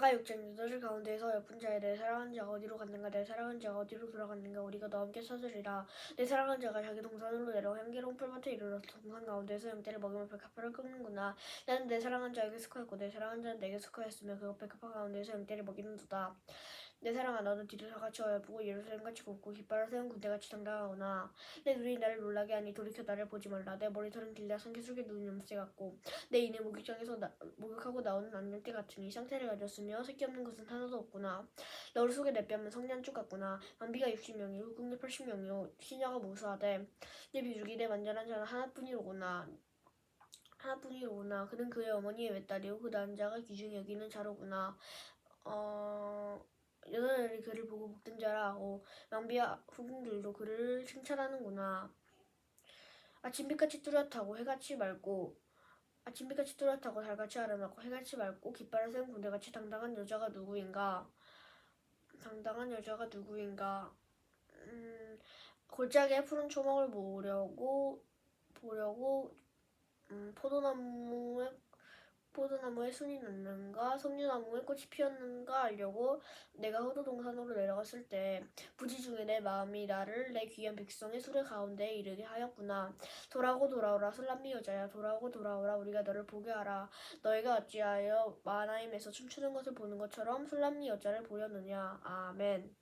아가 육장 여덟 가운데에서 예쁜 자의 내 사랑하는 자가 어디로 갔는가 내 사랑하는 자가 어디로 돌아갔는가 우리가 너와 함께 찾으리라. 내 사랑하는 자가 자기 동산으로 내려와 향기로운 풀밭에 이르러서 동산 가운데에서 양떼를 먹으며 백합화를 꺾는구나. 나는 내 사랑하는 자에게 속하였고 내 사랑하는 자는 내게 속하였으며 그 백합화 가운데에서 양떼를 먹이는도다 내 사랑아 너는 뒤를 사같이 어여쁘고 예루살렘같이 곱고 깃발을 세운 군대같이 당당하구나 내 눈이 나를 놀라게 하니 돌이켜 나를 보지 말라. 내 머리털은 길다. 산기슭에 눈이 염새 같고 내 이는 목욕장에서 나, 목욕하고 나오는 안녕대 같으니 상태를 가졌으며 새끼 없는 것은 하나도 없구나. 너울 속에 내 뺨은 성냥 쭉 같구나. 만비가 60명이요 흑궁이 80명이요 시녀가 무수하되 내 비둘기 내 만전한 자는 하나뿐이로구나. 하나뿐이로구나. 그는 그의 어머니의 외딸이요 그 난자가 귀중히 여기는 자로구나. 어... 그를 보고 복된 자라 하고 망비와 후궁들도 그를 칭찬하는구나. 아침빛같이 뚜렷하고 해같이 맑고 아침빛같이 뚜렷하고 달같이 아름답고 해같이 맑고 깃발을 세운 군대같이 당당한 여자가 누구인가? 당당한 여자가 누구인가? 음, 골짜기에 푸른 초목을 보려고 보려고 음, 포도나무에 포도나무에 순이 났는가 석류나무에 꽃이 피었는가 알려고 내가 호도 동산으로 내려갔을 때 부지 중에 내 마음이 나를 내 귀한 백성의 수레 가운데에 이르게 하였구나. 돌아오고 돌아오라 술람미 여자야. 돌아오고 돌아오라 우리가 너를 보게 하라. 너희가 어찌하여 마나임에서 춤추는 것을 보는 것처럼 술람미 여자를 보려느냐. 아멘